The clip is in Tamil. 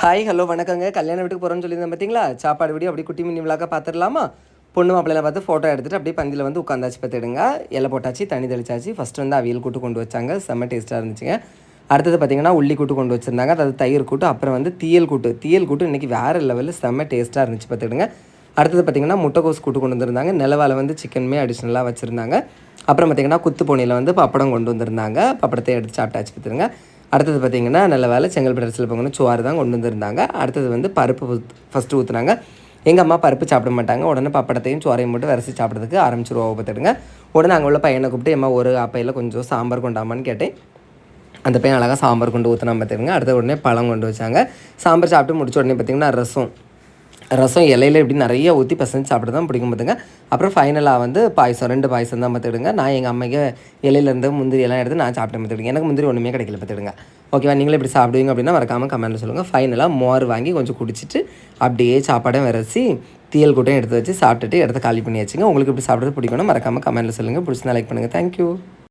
ஹாய் ஹலோ வணக்கங்க. கல்யாண வீட்டுக்கு போகிறோம்னு சொல்லியிருந்தேன் பார்த்தீங்களா சாப்பாடு வீடியோ அப்படி குட்டி மினி விழாக்க பார்த்துடலாமா பொண்ணு மாப்பிள்ளையில பார்த்து ஃபோட்டோ எடுத்துகிட்டு அப்படியே பந்தியில் வந்து உட்காந்தாச்சு பார்த்துடுங்க. இலை போட்டாச்சு தண்ணி தெளிச்சாச்சு. ஃபஸ்ட்டு வந்து அவியல் கூட்டு கொண்டு வச்சாங்க. செம்ம டேஸ்ட்டாக இருந்துச்சுங்க. அடுத்தது பார்த்தீங்கன்னா உள்ளி கூட்டு கொண்டு வச்சுருந்தாங்க. அதாவது தயிர் கூட்டு அப்புறம் வந்து தீயல் கூட்டு. தீயல் கூட்டு இன்றைக்கி வேறு லெவலில் செம்ம டேஸ்ட்டாக இருந்துச்சு பார்த்துடுங்க. அடுத்தது பார்த்தீங்கன்னா முட்டைக்கோஸ் கூட்டு கொண்டு வந்திருந்தாங்க. நிலவால வந்து சிக்கனுமே அடிஷ்னலாக வச்சுருந்தாங்க. அப்புறம் பார்த்திங்கன்னா குத்து போனியில் வந்து பப்படம் கொண்டு வந்திருந்தாங்க. பப்படத்தை எடுத்து சாப்பிட்டாச்சு பார்த்துருங்க அடுத்தது பார்த்தீங்கன்னா நல்ல வேலை செங்கல்பட்டு அரசில் போகணும் சோறு தான் கொண்டு வந்திருந்தாங்க. அடுத்தது வந்து பருப்பு ஃபஸ்ட்டு ஊற்றுனாங்க எங்கள் அம்மா பருப்பு சாப்பிட மாட்டாங்க. உடனே பப்படத்தையும் சோறையும் மட்டும் விரசி சாப்பிட்றதுக்கு ஆரம்பிச்சிருவோம் பார்த்துடுங்க. உடனே அங்கே உள்ள பையனை கூப்பிட்டு அம்மா ஒரு அப்பையில் கொஞ்சம் சாம்பார் கொண்டாமான்னு கேட்டேன். அந்த பையன் அழகாக சாம்பார் கொண்டு ஊற்றினா பார்த்துருங்க அடுத்த உடனே பழம் கொண்டு வச்சாங்க. சாம்பார் சாப்பிட்டு முடிச்ச உடனே பார்த்திங்கன்னா ரசம். ரசம் இலையில இப்படி நிறைய ஊற்றி பசஞ்சு சாப்பிட தான் பிடிக்கும் பார்த்துங்க அப்புறம் ஃபைனலாக வந்து பாயசம் ரெண்டு பாயசம் தான் பார்த்துக்கிடுங்க நான் எங்கள் அம்மைக்கு இலையிலேருந்து முந்திரி எல்லாம் எடுத்து நான் சாப்பிட்டேன் பார்த்துக்கிடுங்க எனக்கு முந்திரி ஒன்றுமே கிடைக்கல பார்த்துக்கிடுங்க ஓகேவா நீங்களும் இப்படி சாப்பிடுவீங்க அப்படின்னா மறக்காமல் கமெண்ட்டில் சொல்லுங்கள் ஃபைனலாக மோர் வாங்கி கொஞ்சம் குடிச்சிட்டு அப்படியே சாப்பாடும் விரசி தீயல் கூட்டம் எடுத்து வச்சு சாப்பிட்டுட்டு இடத்த காலி பண்ணி வச்சுங்க. உங்களுக்கு இப்படி சாப்பிட்றது பிடிக்கணும் மறக்காமல் கமெண்ட்டில் சொல்லுங்கள் பிடிச்சிருந்தா லைக் பண்ணுங்கள் தேங்க்யூ